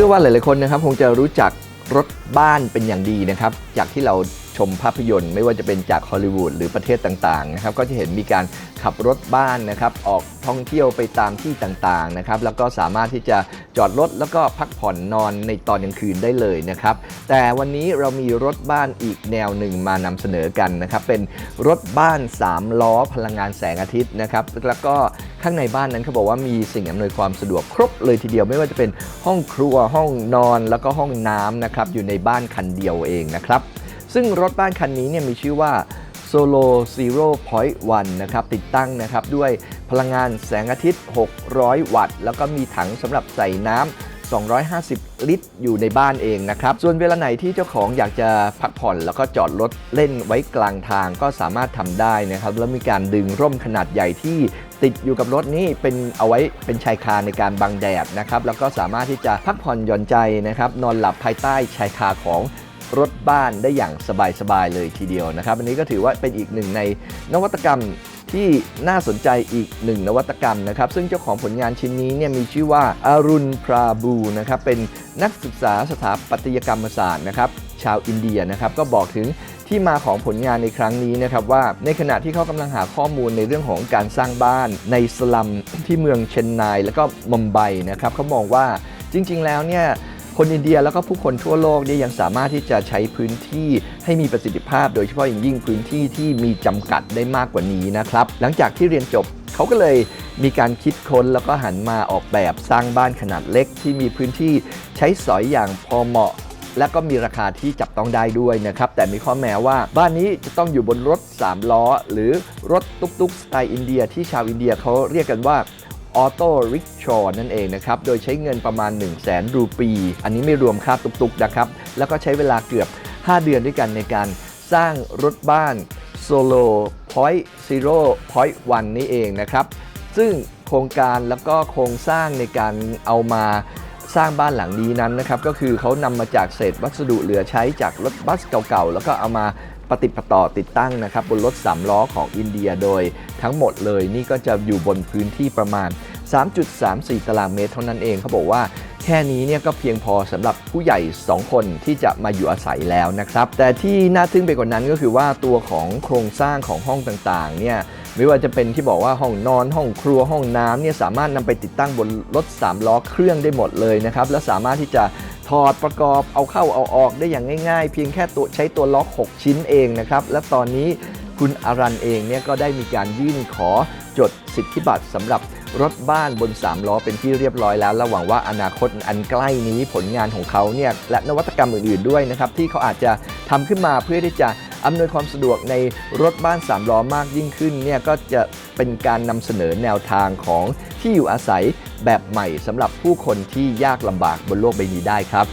ชื่อว่าหลายๆคนนะครับคงจะรู้จักรถบ้านเป็นอย่างดีนะครับ จากที่เรา ชมภาพยนตร์ไม่ว่าจะเป็นจากฮอลลีวูดหรือประเทศต่างๆนะครับก็จะเห็นมีการขับรถบ้านนะครับออกท่องเที่ยวไปตามที่ต่างๆนะครับแล้วก็สามารถที่จะจอดรถแล้วก็พักผ่อนนอนในตอนกลางคืนได้เลยนะครับแต่วันนี้เรามีรถบ้านอีกแนวหนึ่งมานำเสนอกันนะครับเป็นรถบ้าน 3 ล้อพลังงานแสงอาทิตย์นะครับแล้วก็ข้างในบ้านนั้นเขาบอกว่ามีสิ่งอำนวยความสะดวกครบเลยทีเดียวไม่ว่าจะเป็นห้องครัวห้องนอนแล้วก็ห้องน้ำนะครับอยู่ในบ้านคันเดียวเองนะครับ ซึ่งรถบ้านคันนี้เนี่ยมีชื่อว่า Solo Zero Point 1นะครับ ติดตั้งนะครับ ด้วยพลังงานแสงอาทิตย์ 600 วัตต์ แล้วก็มีถังสำหรับใส่น้ำ250 ลิตร อยู่ในบ้านเองนะครับ ส่วนเวลาไหนที่เจ้าของอยากจะพักผ่อน แล้วก็จอดรถเล่นไว้กลางทางก็สามารถทำได้นะครับ แล้วมีการดึงร่มขนาดใหญ่ที่ติดอยู่กับรถนี้เป็นเอาไว้เป็นชายคาในการบังแดดนะครับ แล้วก็สามารถที่จะพักผ่อนหย่อนใจนะครับ นอนหลับภายใต้ชายคาของ รถบ้านได้อย่างสบายๆเลยทีเดียวนะครับ อันนี้ก็ถือว่าเป็นอีกหนึ่งในนวัตกรรมที่น่าสนใจอีกหนึ่งนวัตกรรมนะครับ ซึ่งเจ้าของผลงานชิ้นนี้เนี่ยมีชื่อว่าอารุณพราบูนะครับเป็นนักศึกษาสถาปัตยกรรมศาสตร์นะครับชาวอินเดียนะครับก็บอกถึงที่มาของผลงานในครั้งนี้นะครับว่าในขณะที่เขากำลังหาข้อมูลในเรื่องของการสร้างบ้านในสลัมที่เมืองเชนไนแล้วก็มุมไบนะครับเขามองว่าจริง ๆ แล้วเนี่ย คนอินเดียแล้วก็ผู้คนทั่วโลกเนี่ยยังสามารถที่จะใช้พื้นที่ให้มีประสิทธิภาพ โดยเฉพาะอย่างยิ่งพื้นที่ที่มีจำกัดได้มากกว่านี้นะครับ หลังจากที่เรียนจบเขาก็เลยมีการคิดค้นแล้วก็หันมาออกแบบสร้างบ้านขนาดเล็กที่มีพื้นที่ใช้สอยอย่างพอเหมาะและก็มีราคาที่จับต้องได้ด้วยนะครับ แต่มีข้อแม้ว่าบ้านนี้จะต้องอยู่บนรถ 3 ล้อ หรือรถตุ๊กๆสไตล์อินเดียที่ชาวอินเดียเขาเรียกกันว่า ออโต้ริกชอนั่นเองนะครับ โดยใช้เงินประมาณ 1 0 0 0 0แสนรูปี อันนี้ไม่รวมค่าตุกๆนะครับ แล้วก็ใช้เวลาเกือบ 5 เดือนด้วยกันในการสร้างรถบ้าน Solo Point Zero Point 1นี่เองนะครับ ซึ่งโครงการแล้วก็โครงสร้างในการเอามาสร้างบ้านหลังนี้นั้นนะครับ ก็คือเขานำมาจากเศษวัสดุเหลือใช้จากรถบัสเก่าๆ แล้วก็เอามา ปฏิปต่อติดตั้งนะครับบนรถ3ล้อของอินเดียโดยทั้งหมดเลยนี่ก็จะอยู่บนพื้นที่ประมาณ 3.34 ตารางเมตรเท่านั้นเองเขาบอกว่าแค่นี้เนี่ยก็เพียงพอสำหรับผู้ใหญ่ 2 คนที่จะมาอยู่อาศัยแล้วนะครับ แต่ที่น่าทึ่งไปกว่านั้นก็คือว่าตัวของโครงสร้างของห้องต่างๆเนี่ยไม่ว่าจะเป็นที่บอกว่าห้องนอนห้องครัวห้องน้ำเนี่ยสามารถนำไปติดตั้งบนรถ3ล้อเครื่องได้หมดเลยนะครับและสามารถที่จะ ถอดประกอบเอาเข้าเอาออกได้อย่างง่ายๆ เพียงแค่ตัวใช้ตัวล็อก 6 ชิ้นเองนะครับ และตอนนี้คุณอารันเองเนี่ยก็ได้มีการยื่นขอจดสิทธิบัตรสำหรับรถบ้านบน 3 ล้อเป็นที่เรียบร้อยแล้ว และหวังว่าอนาคตอันใกล้นี้ผลงานของเขาเนี่ยและนวัตกรรมอื่นๆด้วยนะครับ ที่เขาอาจจะทำขึ้นมาเพื่อที่จะ อำนวยความสะดวกในรถบ้าน3ล้อมากยิ่งขึ้นเนี่ยก็จะเป็นการนำเสนอแนวทางของที่อยู่อาศัยแบบใหม่สำหรับผู้คนที่ยากลำบากบนโลกใบนี้ได้ครับ